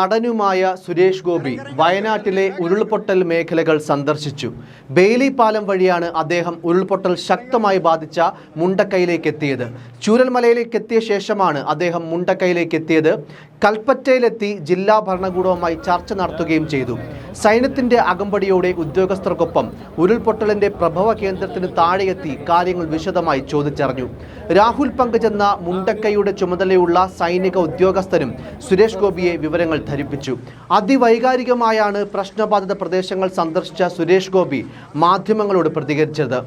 നടനുമായ സുരേഷ് ഗോപി വയനാട്ടിലെ ഉരുൾപൊട്ടൽ മേഖലകൾ സന്ദർശിച്ചു. ബെയിലി പാലം വഴിയാണ് അദ്ദേഹം ഉരുൾപൊട്ടൽ ശക്തമായി ബാധിച്ച മുണ്ടക്കൈയിലേക്ക് എത്തിയത്. ചൂരൽമലയിലേക്ക് എത്തിയ ശേഷമാണ് അദ്ദേഹം മുണ്ടക്കൈയിലേക്ക് എത്തിയത്. കൽപ്പറ്റയിലെത്തി ജില്ലാ ഭരണകൂടവുമായി ചർച്ച നടത്തുകയും ചെയ്തു. സൈന്യത്തിന്റെ അകമ്പടിയോടെ ഉദ്യോഗസ്ഥർക്കൊപ്പം ഉരുൾപൊട്ടലിന്റെ പ്രഭവ കേന്ദ്രത്തിന് താഴെയെത്തി കാര്യങ്ങൾ വിശദമായി ചോദിച്ചറിഞ്ഞു. രാഹുൽ പങ്കുചെന്ന മുണ്ടക്കൈയുടെ ചുമതലയുള്ള സൈനിക ഉദ്യോഗസ്ഥരും സുരേഷ് ഗോപിയെ വിവരങ്ങൾ ധരിപ്പിച്ചു. അതിവൈകാരികമായാണ് പ്രശ്നബാധിത പ്രദേശങ്ങൾ സന്ദർശിച്ച സുരേഷ് ഗോപി മാധ്യമങ്ങളോട് പ്രതികരിച്ചത്.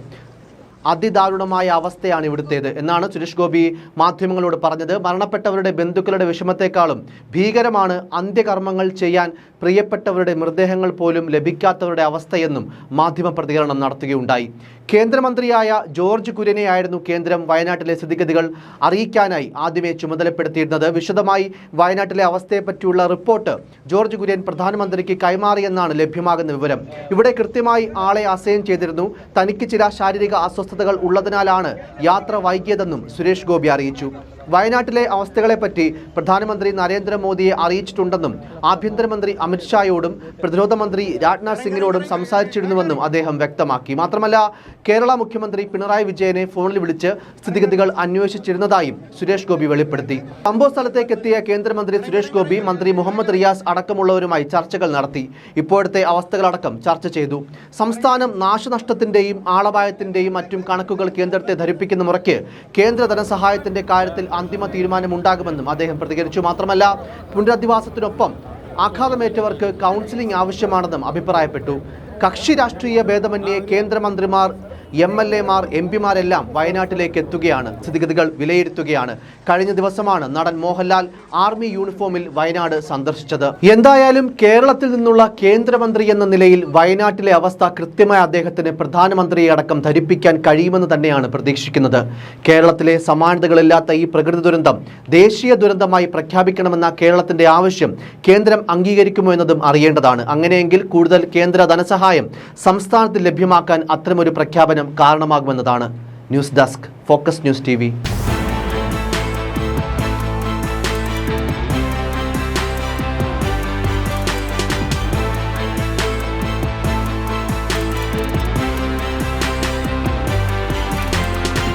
അതിദാരുണമായ അവസ്ഥയാണ് ഇവിടുത്തേത് എന്നാണ് സുരേഷ് ഗോപി മാധ്യമങ്ങളോട് പറഞ്ഞത്. മരണപ്പെട്ടവരുടെ ബന്ധുക്കളുടെ വിഷമത്തെക്കാളും ഭീകരമാണ് അന്ത്യകർമ്മങ്ങൾ ചെയ്യാൻ പ്രിയപ്പെട്ടവരുടെ മൃതദേഹങ്ങൾ പോലും ലഭിക്കാത്തവരുടെ അവസ്ഥയെന്നും മാധ്യമ പ്രതികരണം നടത്തുകയുണ്ടായി. കേന്ദ്രമന്ത്രിയായ ജോർജ് കുര്യനെയായിരുന്നു കേന്ദ്രം വയനാട്ടിലെ സ്ഥിതിഗതികൾ അറിയിക്കാനായി ആദ്യമേ ചുമതലപ്പെടുത്തിയിരുന്നത്. വിശദമായി വയനാട്ടിലെ അവസ്ഥയെപ്പറ്റിയുള്ള റിപ്പോർട്ട് ജോർജ് കുര്യൻ പ്രധാനമന്ത്രിക്ക് കൈമാറിയെന്നാണ് ലഭ്യമാകുന്ന വിവരം. ഇവിടെ കൃത്യമായി ആളെ അസൈൻ ചെയ്തിരുന്നു. തനിക്ക് ചില ശാരീരിക അസ്വസ്ഥതകൾ ഉള്ളതിനാലാണ് യാത്ര വൈകിയതെന്നും സുരേഷ് ഗോപി അറിയിച്ചു. വയനാട്ടിലെ അവസ്ഥകളെപ്പറ്റി പ്രധാനമന്ത്രി നരേന്ദ്രമോദിയെ അറിയിച്ചിട്ടുണ്ടെന്നും ആഭ്യന്തരമന്ത്രി അമിത്ഷായോടും പ്രതിരോധ മന്ത്രി രാജ്നാഥ് സിംഗിനോടും സംസാരിച്ചിരുന്നുവെന്നും അദ്ദേഹം വ്യക്തമാക്കി. മാത്രമല്ല കേരള മുഖ്യമന്ത്രി പിണറായി വിജയനെ ഫോണിൽ വിളിച്ച് സ്ഥിതിഗതികൾ അന്വേഷിച്ചിരുന്നതായും സുരേഷ് ഗോപി വെളിപ്പെടുത്തി. സംഭവ സ്ഥലത്തേക്ക് എത്തിയ കേന്ദ്രമന്ത്രി സുരേഷ് ഗോപി മന്ത്രി മുഹമ്മദ് റിയാസ് അടക്കമുള്ളവരുമായി ചർച്ചകൾ നടത്തി. ഇപ്പോഴത്തെ അവസ്ഥകളടക്കം ചർച്ച ചെയ്തു. സംസ്ഥാനം നാശനഷ്ടത്തിന്റെയും ആളപായത്തിന്റെയും മറ്റും കണക്കുകൾ കേന്ദ്രത്തെ ധരിപ്പിക്കുന്ന മുറയ്ക്ക് കേന്ദ്ര ധനസഹായത്തിന്റെ കാര്യത്തിൽ അന്തിമ തീരുമാനമുണ്ടാകുമെന്നും അദ്ദേഹം പ്രതികരിച്ചു. മാത്രമല്ല പുനരധിവാസത്തിനൊപ്പം ആഘാതമേറ്റവർക്ക് കൗൺസിലിംഗ് ആവശ്യമാണെന്നും അഭിപ്രായപ്പെട്ടു. കക്ഷി രാഷ്ട്രീയ ഭേദമന്യേ കേന്ദ്രമന്ത്രിമാർ എം എൽ എമാർ എം പിമാരെല്ലാം വയനാട്ടിലേക്ക് എത്തുകയാണ് സ്ഥിതിഗതികൾ വിലയിരുത്തുകയാണ്. കഴിഞ്ഞ ദിവസമാണ് നടൻ മോഹൻലാൽ ആർമി യൂണിഫോമിൽ വയനാട് സന്ദർശിച്ചത്. എന്തായാലും കേരളത്തിൽ നിന്നുള്ള കേന്ദ്രമന്ത്രി എന്ന നിലയിൽ വയനാട്ടിലെ അവസ്ഥ കൃത്യമായി അദ്ദേഹത്തിന് പ്രധാനമന്ത്രിയെ അടക്കം ധരിപ്പിക്കാൻ കഴിയുമെന്ന് തന്നെയാണ് പ്രതീക്ഷിക്കുന്നത്. കേരളത്തിലെ സമാനതകളില്ലാത്ത ഈ പ്രകൃതി ദുരന്തം ദേശീയ ദുരന്തമായി പ്രഖ്യാപിക്കണമെന്ന കേരളത്തിന്റെ ആവശ്യം കേന്ദ്രം അംഗീകരിക്കുമോ എന്നതും അറിയേണ്ടതാണ്. അങ്ങനെയെങ്കിൽ കൂടുതൽ കേന്ദ്ര ധനസഹായം സംസ്ഥാനത്ത് ലഭ്യമാക്കാൻ അത്തരമൊരു പ്രഖ്യാപനം കാരണമാകുമെന്നതാണ് news desk focus news T